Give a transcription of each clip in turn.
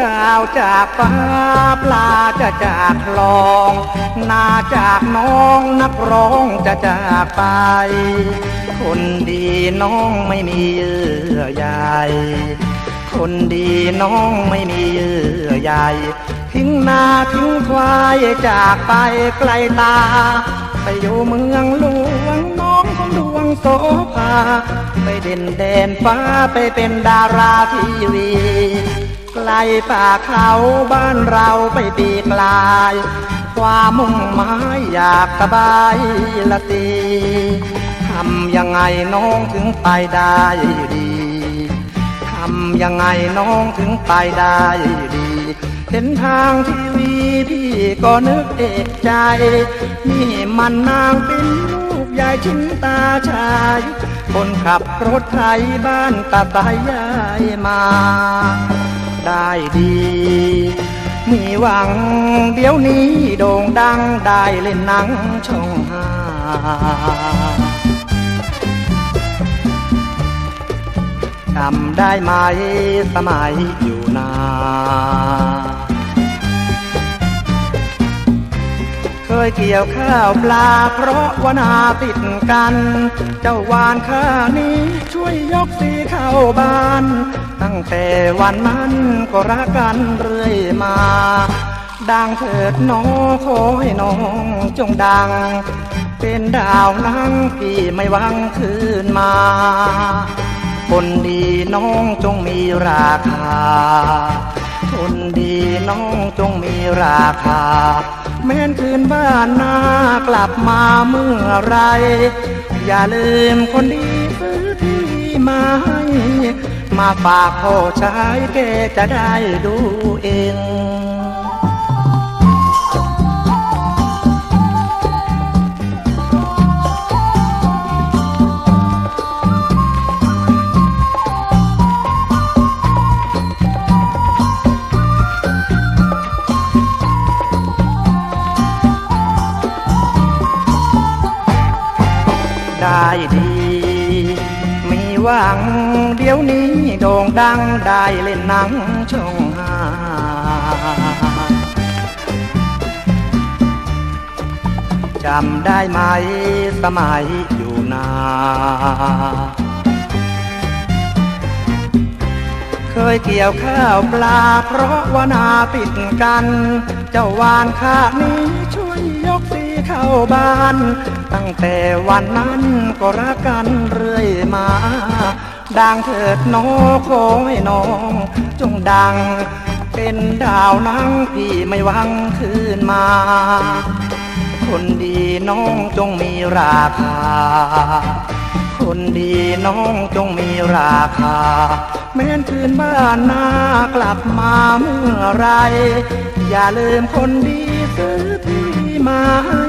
ดาวจากฟ้าปลาจะจากคลอง นาจากน้องนักร้องจะจากไป คนดีน้องไม่มีเยื่อใยคนดีน้องไม่มีเยื่อใยทิ้งนาทิ้งควายจากไปไกลตา ไปอยู่เมืองหลวงน้องของดวงโสภาไปเด่นแดนฟ้าไปเป็นดาราทีวี ไกลป่าเขาบ้านเราไปปีกลายความมุ่งหมายอยากสบายละตีทำยังไงน้องถึงไปได้ดีทำยังไงน้องถึงไปได้ดี เห็นทางทีวีพี่ก็นึกเอกใจ นี่มันนางเป็นลูกยายชินตาชายคนขับรถไถบ้านตาตายายมา ได้ดี มีหวังเดี๋ยวนี้โด่งดังได้เล่นหนังช่องห้าจำได้ไหมสมัยอยู่นาเคยเกี่ยวข้าวปลาเพราะวนาติดกัน เจ้าวานข้านี้ช่วยยกสีเข้าบ้านต แต่วันนั้นก็รักกันเรื่อยมาดังเถิดน้องขอให้น้องจงดัง เป็นดาวนั่งพี่ไม่วังคืนมา คนดีน้องจงมีราคา คนดีน้องจงมีราคา แม้นคืนบ้านนากลับมาเมื่อไร อย่าลืมคนดีซื้อที่มาให้ มาฝากพ่อชายแกจะได้ดูเองได้ดีมี หวัง เดี๋ยวนี้โด่งดังได้เล่นหนังช่องหาจำได้ไหมสมัยอยู่นาเคยเกี่ยวข้าวปลาเพราะว่านาติดกัน เจ้าวานข้านี้ช่วยยกสีเข้าบ้าน ตั้งแต่วันนั้นก็รักกันเรื่อยมา ดังเถิดน้องขอให้น้อง จงดัง เป็นดาวนังพี่ไม่หวังคืนมา คนดีน้องจงมีราคา คนดีน้องจงมีราคา แม้นคืนบ้านนากลับมาเมื่อไร อย่าลืมคนดีซื้อที่มาให้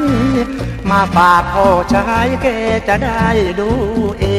าฝากพ่อชายแกจะได้ดูเอง